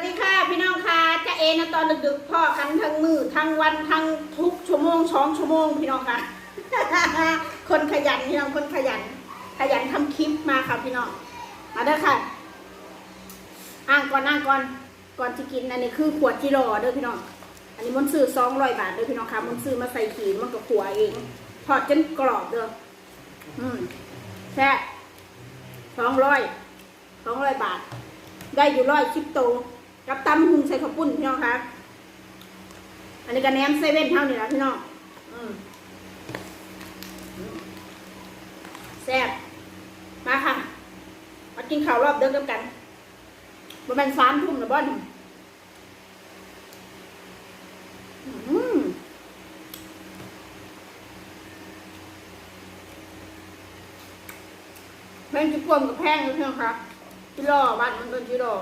วัสดีค่ะพี่น้องค่ะจะเอนะตอนดึกๆพ่อกันทั้งมือทั้งวันทั้งทุกชั่วโมงสองชั่วโมงพี่น้องค่ะ คนขยันพี่น้องคนขยัน ขยันทำคลิปมาค่ะพี่น้องมาเด้อค่ะอ่างก่อนอ่างก่อนก่อนจะกินอันนี้คือขวดจิโร่เด้อพี่น้อง อันนี้มันซื้อสองร้อยบาทเด้อพี่น้องค่ะมันซื้อมาใส่ขีดมันก็ขัวเองทอดจนกรอบเด้ออืมแค่สองร้อยสองร้อยบาท ได้อยู่ร้อยชิปโตว กับตำหุงใส่ข้าวปุ้นพี่น้องคะอันนี้ก็แหนมเซเว่นเท่านี้แหละพี่น้องแซ่บมาค่ะ มากินข้าวรอบเดิมกันประมาณสามทุ่มนะบ้านอืมแพงจะกวมกับแพงเลยพี่น้องคะจิโร่บ้านมันเป็นจิโร่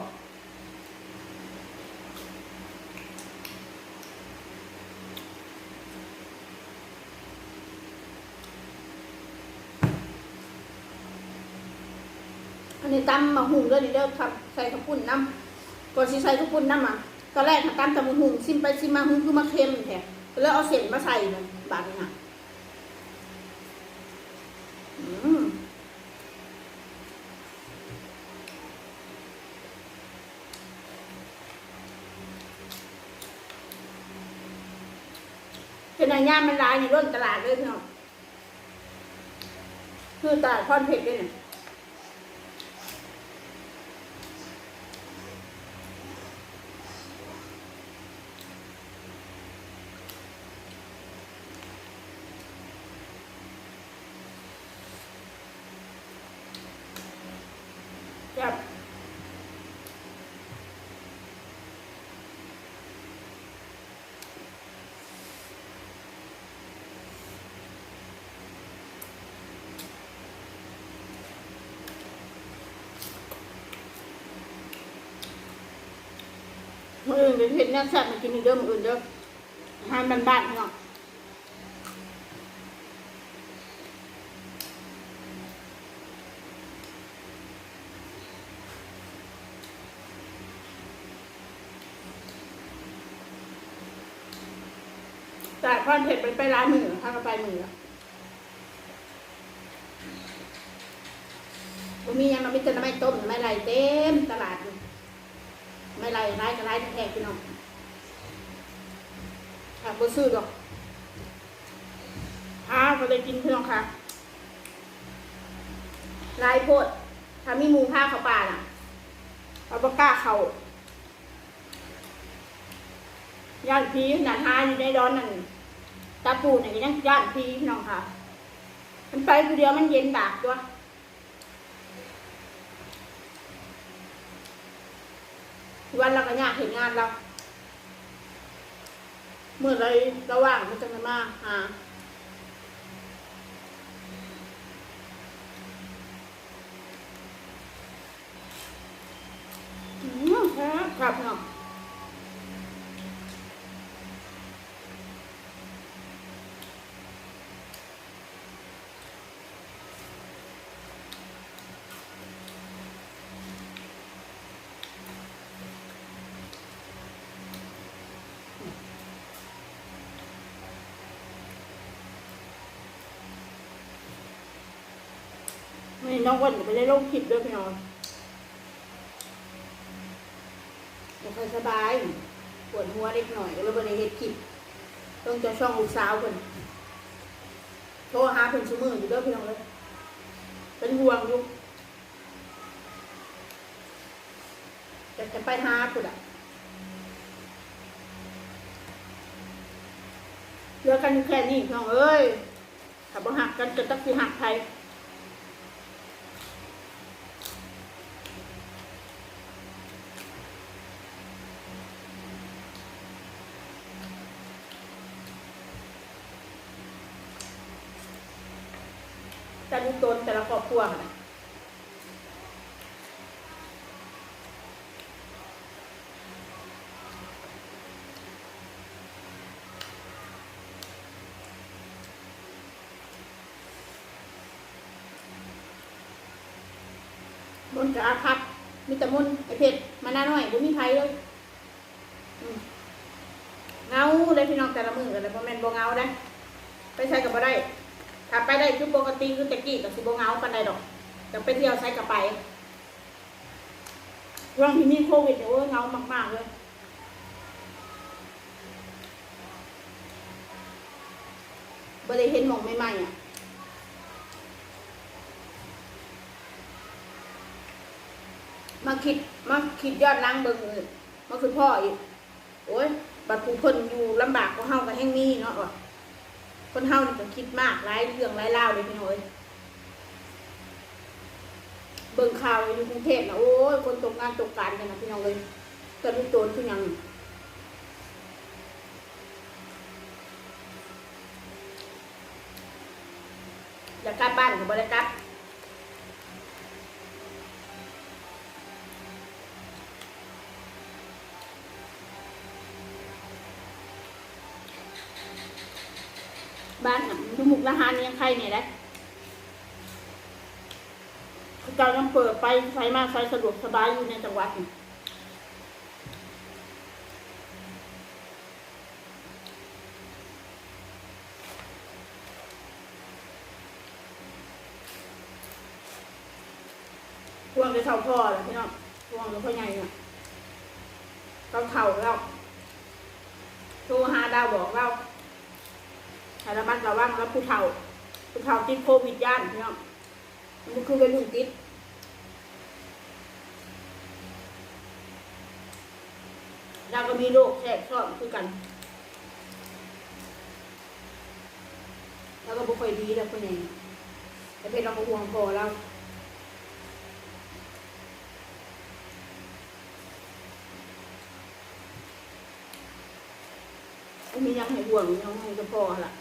นนี้ตำมะฮุงเด้อนี่เด้อครับใส่ข้าวปุ้นน้ำก่อนสิใส่ข้าวปุ้นน้ำอะตอนแรกถ้าตำแต่มะฮุงซิมไปซิมมาฮุงคือมาเค็มแท้ก็เลยเอาเส้นมาใส่มันบาดนี้น่ะเป็นอย่างย่ามันลายในร่นตลาดเลยพี่น้องคือตลาดพรเพชรด้วยเนี่ยครับ มืออื่นเป็นเห็ดเนี่ยแซ่บมากินอีกเด้อมืออื่นเด้ออาหารบ้านๆเน้องตลาดพรเพชรไปไปร้านมือถ้าก็ไปมืออะมียังเราไม่จอน้ำไม่ต้มไม่ไรเต็มตลาดอยู่ ไม่ไรร้ายก็ร้ายแท้ๆพี่น้องค่ะบ่ซื้อดอกอ้าวก็เลยกินพี่น้องค่ะลายโพดถ้ามีมูผ้าเขาป่าน่ะเอาบกล้าเขาย่านพีหนาทาอยู่ในร้อนนั่นตาปูเนี่ยก็ยังย่านพีพี่น้องค่ะ มันไปคือเดียวมันเย็นบากตัว วันเราก็อยากเห็นงานเรา เมื่อไรระหว่างมันจะมาหาอืมครับครับเนาะไม่ น้องวันก็ไปได้ลงคลิปด้วยพี่น้องไม่ค่อยสบายปวดหัวเล็กหน่อยก็เลยไปได้เฮ็ดคลิปต้องจะช่องลูกสาวเพิ่นโทรหาเพิ่นชั่วมืออยู่เด้อพี่น้องเลยเป็นห่วงอยู่แต่จะไปหาพุ่นอะเหลือกันแค่นี้พี่น้องเอ้ยถ้าบ่หักกันจะตักสิหักใค แต่ลูกตนแต่ละครอบครัวค่ะมนกับอาพับมีแต่มนไอเพชรมาหน้าหน่อยบ่มีไผเลยเงาเลยพี่น้องแต่ละมือกันเลยเพราะแม่นบ่เงาได้ไปใช้กับบ่ได้ ถ้าไปได้คือปกติคือตะกี้กับสิบ่เงาปานใดดอกจะไปเที่ยวใช้กับไปช่วงที่มีโควิดเนี่ยโอ้ยเงามาก ๆ เลยบ่ได้เห็นหมองใหม่ๆอะมาคิดมาคิดยอดล้างเบิ่งเลยมาคือพ่ออีก โอ้ยบัดผู้คนอยู่ลำบากกว่าเฮากันแห่งนี้เนาะว่ะ คนเฮานี่ก็คิดมากหลายเรื่องหลายราเลยพี่น้อยเบิ่งข่าวอยู่กรุงเทพนะโอ้ยคนตกงานตกการกันนะพี่น้องเลยตอนนี้โจรคือยังอยากกลับบ้านกับบริกลับ บ้านน่ะดูหมุกละหานยังใครเนี่ยได้เขาเจ้ายังเปิดไปไฟมาไฟสะดวกสบายอยู่ในจังหวัดนี่พวงจะเท่าพ่อเลยพี่น้องพวงจะพ่อใหญ่เนี่ยต้องเท่าแล้วโทรหาดาวบอกเรา ให้ระมัดระวังแล้วผู้เฒ่า ผู้เฒ่าติดโควิดย่านพี่น้องมันคือเป็นรุ่นติดเราก็มีโรคแทรกซ้อนคือกัน แล้วก็บุค่อยดีแล้วคนเองแต่เป็นเราห่วงพอเราไม่มียังให้ห่วงยังให้ก็พอละ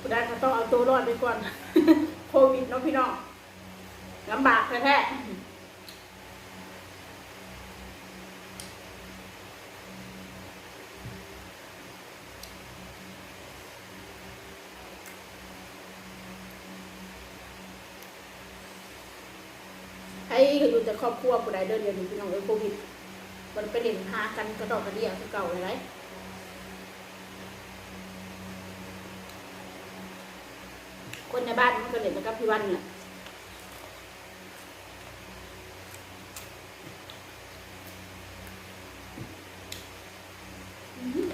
ผู้ใดก็ต้องเอาตัวรอดไปก่อน โควิดเนาะพี่น้องลำบากแท้ๆให้ก็อยู่แต่ครอบครัวผู้ใดเดินเดียวนี้พี่น้องเอ้ยโควิด มันไปเล่นหากันกระดอกกระเดียคือเก่าเลยไร คนในบ้านมันก็เล่นกับพี่วันเนี่ย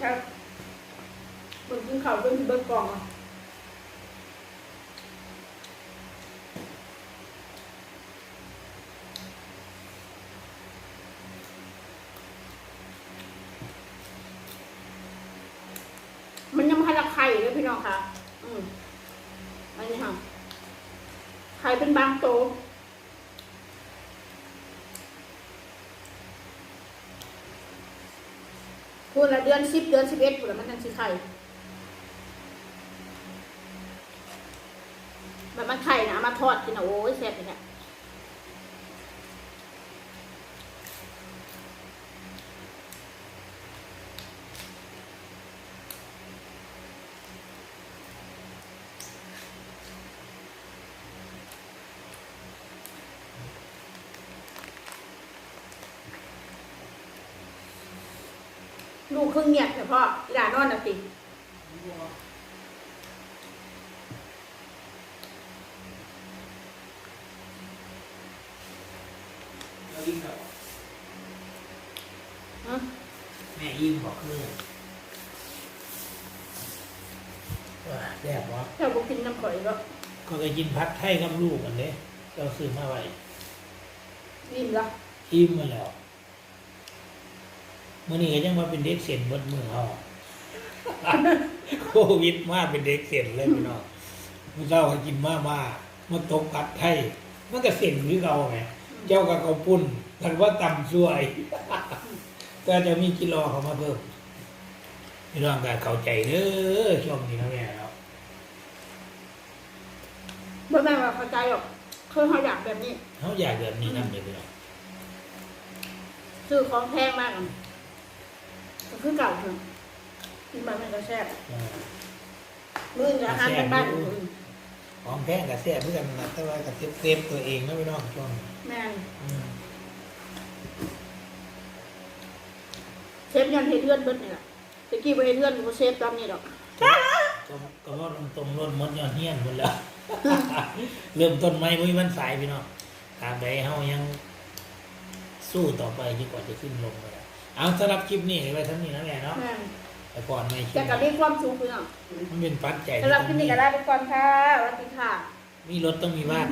ครับบิ่งกินข้าวเบิ่งเบิ่งกล่องอะมันยังไม่ให้ละไข่เลยพี่น้องค่ะ อืม นนี้ค่ะไข่เป็นบางโตพูดละเดือนสิบเดือนสิบเอ็ดพูดละมันจังสิไข่แบบมันไข่นะมาทอดกินนะโอ้ยแซ่บเลยเนี่ย ลูกครึ่งเงียบแต่พ่ออีหลานนอนน่ะสิเรายิ่งแบบฮะแม่ยิ่งบอกคือว่าแซ่บวะเจ้าบุกินน้ำข่อยก็ก็เคยกินพัดไทยกับลูกกันเด้เราซื้อมาไว้นิ่มละอิ่มมาแล้ว มื่อนี้ก็ยังมาเป็นเด็กเสียนบนมือเขาโควิดมาเป็นเด็กเสียนเลยพี่น้องมื่อเช้าก็กินมามามาตกพัดไทยมันก็เสียนคือเราไงเจ้ากับเขาวปุ้นกันว่าตำช่วยก็จะมีกิโลเขามาเพิ่มพี่น้องการเข้าใจเด้อช่วงนี้นะแม่เนาะบ่แม่นว่าเข้าใจหรอกคือเขาอยากแบบนี้เขาอยากแบบนี้นั่นเลยพี่น้องซื้อของแพงมากอะ ก็คือเก่าเถอะกินไปมันก็แซ่บอ่ามื้อกับอาหารบ้านๆอืมของแพงกับแซ่บเพื่อนนะแต่ว่ากับเซฟเซฟตัวเองนะพี่น้องช่วงนี้แม่นอืมเชฟยันเฮ็ดเทือนเบิดนี่ล่ะตะกี้บ่เฮ็ดเทือนบ่เชฟตอนนี้ดอกก็ก็ว่าตรงๆร่นมดยอดเฮียนหมดแล้ว เริ่มต้นใหม่ไม่มันสายพี่น้องตามใดเฮายัง สู้ต่อไปดีกว่าจะขึ้นลงไปแล้ว เอาสำหรับคลิปนี้ไว้เท่านี้นะแม่เนาะแม่นแต่ก่อนไม่คิดแต่ก็มีความสุขพี่น้องมันเป็นปัจจัยสำหรับคลิปนี้ก็ลาไปก่อนค่ะสวัสดีค่ะ มีรถต้องมีบ้าน